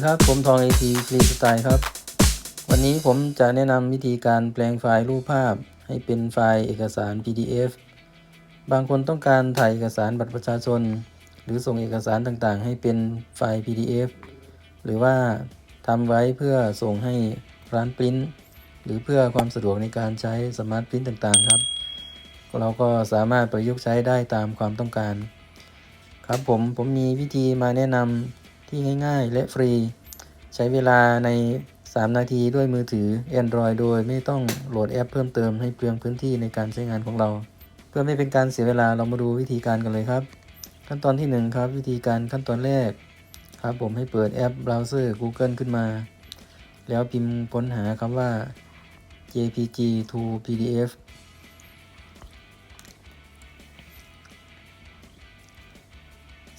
ดีครับ ผมทองไอทีคลีสไตล์ครับ วันนี้ผมจะแนะนำวิธีการแปลงไฟล์รูปภาพ ให้เป็นไฟล์เอกสาร PDF บางคนต้องการถ่ายเอกสารบัตรประชาชน หรือส่งเอกสารต่างๆ ให้เป็นไฟล์ PDF หรือว่าทำไว้เพื่อส่งให้ร้านปริ้นหรือเพื่อความสะดวกในการใช้สมาร์ทปริ้นต่างๆ ครับ เราก็สามารถประยุกต์ใช้ได้ตามความต้องการ ครับผมผมมีวิธีมาแนะนำ ที่ง่ายๆ และฟรี ใช้เวลาใน 3 นาทีด้วยมือถือ Android โดยไม่ต้องโหลดแอปเพิ่มเติมให้เปลืองพื้นที่ในการใช้งานของเรา เพื่อไม่เป็นการเสียเวลาเรามาดูวิธีการกันเลยครับ ขั้นตอนที่ 1 ครับ วิธีการขั้นตอนแรกครับผมให้เปิดแอปเบราว์เซอร์ Google ขึ้นมา แล้วพิมพ์ค้นหาคำว่า JPG to PDF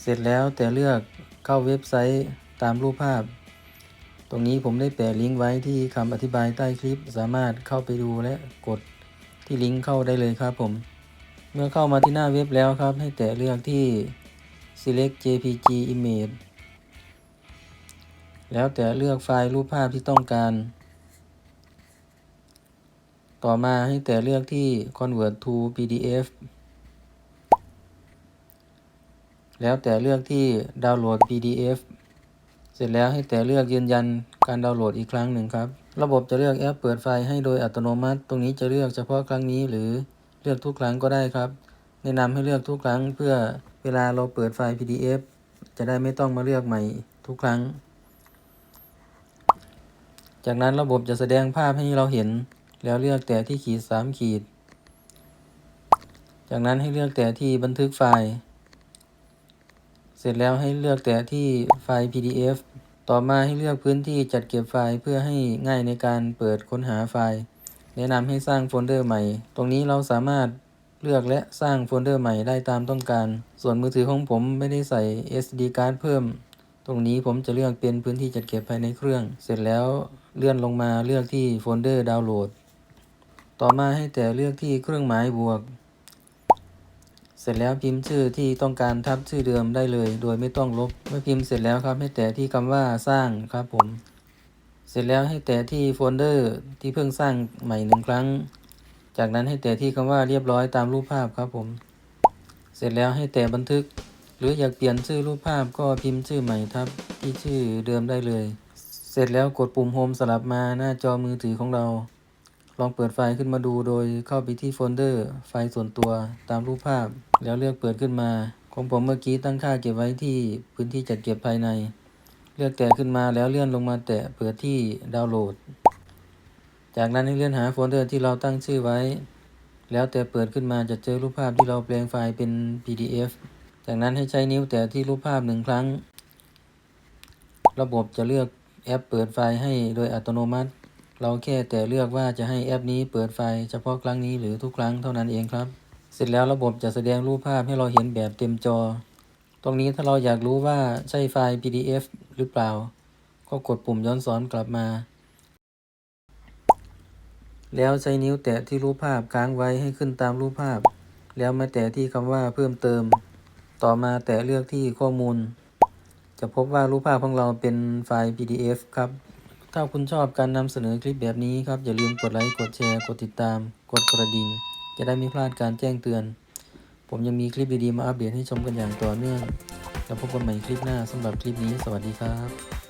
เสร็จแล้วแต่เลือก เข้าเว็บไซต์ตามรูปภาพ ตรงนี้ผมได้แปะลิงก์ไว้ที่คำอธิบายใต้คลิป สามารถเข้าไปดูและกดที่ลิงก์เข้าได้เลยครับผม เมื่อเข้ามาที่หน้าเว็บแล้วครับ ให้แตะเลือกที่ select jpg image แล้วแต่เลือกไฟล์รูปภาพที่ต้องการ ต่อมาให้แต่เลือกที่ convert to pdf แล้วแต่เลือกที่ดาวน์โหลด PDF เสร็จแล้วให้แต่เลือกยืนยันการดาวน์โหลดอีกครั้งหนึ่งครับ ระบบจะเลือกแอปเปิดไฟล์ให้โดยอัตโนมัติ ตรงนี้จะเลือกเฉพาะครั้งนี้หรือเลือกทุกครั้งก็ได้ครับ แนะนำให้เลือกทุกครั้งเพื่อเวลาเราเปิดไฟล์ PDF จะได้ไม่ต้องมาเลือกใหม่ทุกครั้ง จากนั้นระบบจะแสดงภาพให้เราเห็น แล้วเลือกแต่ที่ขีด 3 ขีด จากนั้นให้เลือกแต่ที่บันทึกไฟล์ เสร็จแล้วให้เลือกแต่ที่ไฟล์ PDF ต่อมาให้เลือกพื้นที่จัดเก็บไฟล์เพื่อให้ง่ายในการเปิดค้นหาไฟล์ แนะนำให้สร้างโฟลเดอร์ใหม่ ตรงนี้เราสามารถเลือกและสร้างโฟลเดอร์ใหม่ได้ตามต้องการ ส่วนมือถือของผมไม่ได้ใส่ SD card เพิ่ม ตรงนี้ผมจะเลือกเป็นพื้นที่จัดเก็บภายในเครื่อง เสร็จแล้วเลื่อนลงมาเลือกที่โฟลเดอร์ดาวน์โหลด ต่อมาให้แต่เลือกที่เครื่องหมายบวก เสร็จแล้วพิมพ์ชื่อที่ต้องการทับชื่อเดิมได้เลย โดยไม่ต้องลบ เมื่อพิมพ์เสร็จแล้วครับให้แต่ที่คำว่าสร้างครับผม เสร็จแล้วให้แต่ที่โฟลเดอร์ที่เพิ่งสร้างใหม่หนึ่งครั้ง จากนั้นให้แต่ที่คำว่าเรียบร้อยตามรูปภาพครับผม เสร็จแล้วให้แต่บันทึก หรืออยากเปลี่ยนชื่อรูปภาพก็พิมพ์ชื่อใหม่ทับที่ชื่อเดิมได้เลย เสร็จแล้วกดปุ่มโฮมสลับมาหน้าจอมือถือของเรา ลองเปิดไฟล์ขึ้นมาดูโดยเข้าไปที่โฟลเดอร์ไฟล์ส่วนตัวตามรูปภาพ แล้วเลือกเปิดขึ้นมา ของผมเมื่อกี้ตั้งค่าเก็บไว้ที่พื้นที่จัดเก็บภายใน เลือกแต่ขึ้นมาแล้วเลื่อนลงมาแตะเปิดที่ดาวน์โหลด จากนั้นให้เลื่อนหาโฟลเดอร์ที่เราตั้งชื่อไว้ แล้วแต่เปิดขึ้นมาจะเจอรูปภาพที่เราแปลงไฟล์เป็น PDF จากนั้นให้ใช้นิ้วแตะที่รูปภาพหนึ่งครั้ง ระบบจะเลือกแอปเปิดไฟล์ให้โดยอัตโนมัติ เราแค่แต่เลือกว่าจะให้แอปนี้เปิดไฟเฉพาะครั้งนี้หรือทุกครั้งเท่านั้นเองครับ เสร็จแล้วระบบจะแสดงรูปภาพให้เราเห็นแบบเต็มจอ ตรงนี้ถ้าเราอยากรู้ว่าใช่ไฟล์ PDF หรือเปล่า ก็กดปุ่มย้อนสอนกลับมา แล้วใช้นิ้วแตะที่รูปภาพค้างไว้ให้ขึ้นตามรูปภาพ แล้วมาแตะที่คำว่าเพิ่มเติม ต่อมาแตะเลือกที่ข้อมูล จะพบว่ารูปภาพของเราเป็นไฟล์ PDF ครับ ถ้าคุณชอบการนำเสนอคลิปแบบนี้ครับ อย่าลืมกดไลค์ กดแชร์ กดติดตาม กดกระดิ่ง จะได้ไม่พลาดการแจ้งเตือน ผมยังมีคลิปดีๆ มาอัปเดตให้ชมกันอย่างต่อเนื่อง แล้วพบกันใหม่คลิปหน้าสำหรับคลิปนี้ สวัสดีครับ